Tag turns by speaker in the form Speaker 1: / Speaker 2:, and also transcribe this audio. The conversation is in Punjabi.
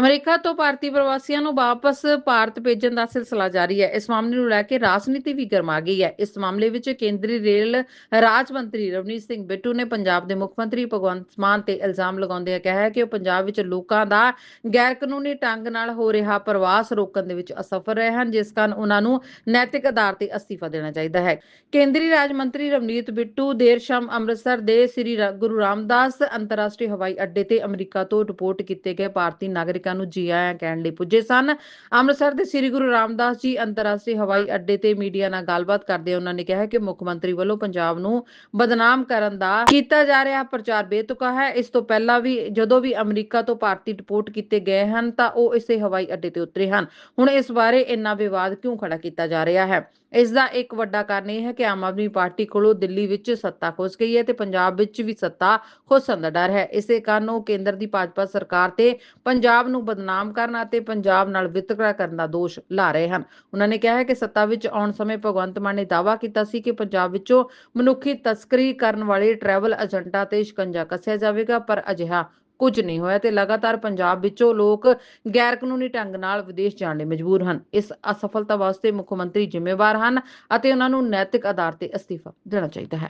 Speaker 1: ਅਮਰੀਕਾ ਤੋਂ ਭਾਰਤੀ ਪ੍ਰਵਾਸੀਆਂ ਨੂੰ ਵਾਪਸ ਭਾਰਤ ਭੇਜਣ ਦਾ ਸਿਲਸਿਲਾ ਜਾਰੀ ਹੈ। ਇਸ ਮਾਮਲੇ ਨੂੰ ਲੈ ਕੇ ਰਾਜਨੀਤੀ ਵੀ ਗਰਮਾ ਗਈ ਹੈ। ਇਸ ਮਾਮਲੇ ਵਿੱਚ ਕੇਂਦਰੀ ਰੇਲ ਰਾਜ ਮੰਤਰੀ ਰਵਨੀਤ ਸਿੰਘ ਬਿੱਟੂ ਨੇ ਪੰਜਾਬ ਦੇ ਮੁੱਖ ਮੰਤਰੀ ਭਗਵੰਤ ਮਾਨ ਤੇ ਇਲਜ਼ਾਮ ਲਗਾਉਂਦਿਆਂ ਕਿਹਾ ਹੈ ਕਿ ਉਹ ਪੰਜਾਬ ਵਿੱਚ ਲੋਕਾਂ ਦਾ ਗੈਰ ਕਾਨੂੰਨੀ ਢੰਗ ਨਾਲ ਹੋ ਰਿਹਾ ਪ੍ਰਵਾਸ ਰੋਕਣ ਦੇ ਵਿੱਚ ਅਸਫਲ ਰਹੇ ਹਨ, ਜਿਸ ਕਾਰਨ ਉਹਨਾਂ ਨੂੰ ਨੈਤਿਕ ਆਧਾਰ ਤੇ ਅਸਤੀਫਾ ਦੇਣਾ ਚਾਹੀਦਾ ਹੈ। ਕੇਂਦਰੀ ਰਾਜ ਮੰਤਰੀ ਰਵਨੀਤ ਬਿੱਟੂ ਦੇਰ ਸ਼ਾਮ ਅੰਮ੍ਰਿਤਸਰ ਦੇ ਸ੍ਰੀ ਗੁਰੂ ਰਾਮਦਾਸ ਅੰਤਰਰਾਸ਼ਟਰੀ ਹਵਾਈ ਅੱਡੇ ਤੇ ਅਮਰੀਕਾ ਤੋਂ ਰਿਪੋਰਟ ਕੀਤੇ ਗਏ ਭਾਰਤੀ ਨਾਗਰਿਕਾਂ ਨੂੰ ਜੀ ਆਇਆਂ ਕਹਿਣ ਲਈ ਪੁੱਜੇ ਸਨ। ਅੰਮ੍ਰਿਤਸਰ ਦੇ ਸ੍ਰੀ ਗੁਰੂ ਰਾਮਦਾਸ ਜੀ ਅੰਤਰਰਾਸ਼ਟਰੀ ਹਵਾਈ ਅੱਡੇ ਤੇ ਮੀਡੀਆ ਨਾਲ ਗੱਲਬਾਤ ਕਰਦੇ ਉਹਨਾਂ ਨੇ ਕਿਹਾ ਕਿ ਮੁੱਖ ਮੰਤਰੀ ਵੱਲੋਂ ਪੰਜਾਬ ਨੂੰ ਬਦਨਾਮ ਕਰਨ ਦਾ ਕੀਤਾ ਜਾ ਰਿਹਾ ਪ੍ਰਚਾਰ ਬੇਤੁਕਾ ਹੈ। ਇਸ ਤੋਂ ਪਹਿਲਾਂ ਵੀ ਜਦੋਂ ਵੀ ਅਮਰੀਕਾ ਤੋਂ ਭਾਰਤੀ ਰਿਪੋਰਟ ਕੀਤੇ ਗਏ ਹਨ ਤਾਂ ਉਹ ਇਸੇ ਹਵਾਈ ਅੱਡੇ ਤੇ ਉਤਰੇ ਹਨ। ਹੁਣ ਇਸ ਬਾਰੇ ਇੰਨਾ ਵਿਵਾਦ ਕਿਉਂ ਖੜਾ ਕੀਤਾ ਜਾ ਰਿਹਾ ਹੈ? ਇਸ ਦਾ ਇੱਕ ਵੱਡਾ ਕਾਰਨ ਇਹ ਹੈ ਕਿ ਆਮ ਆਦਮੀ ਪਾਰਟੀ ਕੋਲੋਂ ਦਿੱਲੀ ਵਿੱਚ ਸੱਤਾ ਖੁੱਸ ਗਈ ਹੈ ਤੇ ਪੰਜਾਬ ਵਿੱਚ ਵੀ ਸੱਤਾ ਖੁੱਸਣ ਦਾ ਡਰ ਹੈ। ਇਸੇ ਕਾਰਨ ਉਹ ਕੇਂਦਰ ਦੀ ਭਾਜਪਾ ਸਰਕਾਰ ਤੇ ਪੰਜਾਬ ਨੂੰ ਬਦਨਾਮ ਕਰਨ ਅਤੇ ਪੰਜਾਬ ਨਾਲ ਵਿਤਕਰਾ ਕਰਨ ਦਾ ਦੋਸ਼ ਲਾ ਰਹੇ ਹਨ। ਉਹਨਾਂ ਨੇ ਕਿਹਾ ਹੈ ਕਿ ਸੱਤਾ ਵਿੱਚ ਆਉਣ ਸਮੇਂ ਭਗਵੰਤ ਮਾਨ ਨੇ ਦਾਅਵਾ ਕੀਤਾ ਸੀ ਕਿ ਪੰਜਾਬ ਵਿੱਚੋਂ ਮਨੁੱਖੀ ਤਸਕਰੀ ਕਰਨ ਵਾਲੇ ਟਰੈਵਲ ਏਜੰਟਾਂ ਤੇ ਸ਼ਿਕੰਜਾ ਕੱਸਿਆ ਜਾਵੇਗਾ, ਪਰ ਅਜਿਹਾ ਕੁਝ ਨਹੀਂ ਹੋਇਆ ਤੇ ਲਗਾਤਾਰ ਪੰਜਾਬ ਵਿੱਚੋਂ ਲੋਕ ਗੈਰ ਕਾਨੂੰਨੀ ਢੰਗ ਨਾਲ ਵਿਦੇਸ਼ ਜਾਣ ਲਈ ਮਜਬੂਰ ਹਨ। ਇਸ ਅਸਫਲਤਾ ਵਾਸਤੇ ਮੁੱਖ ਮੰਤਰੀ ਜ਼ਿੰਮੇਵਾਰ ਹਨ ਅਤੇ ਉਹਨਾਂ ਨੂੰ ਨੈਤਿਕ ਆਧਾਰ ਤੇ ਅਸਤੀਫਾ ਦੇਣਾ ਚਾਹੀਦਾ ਹੈ।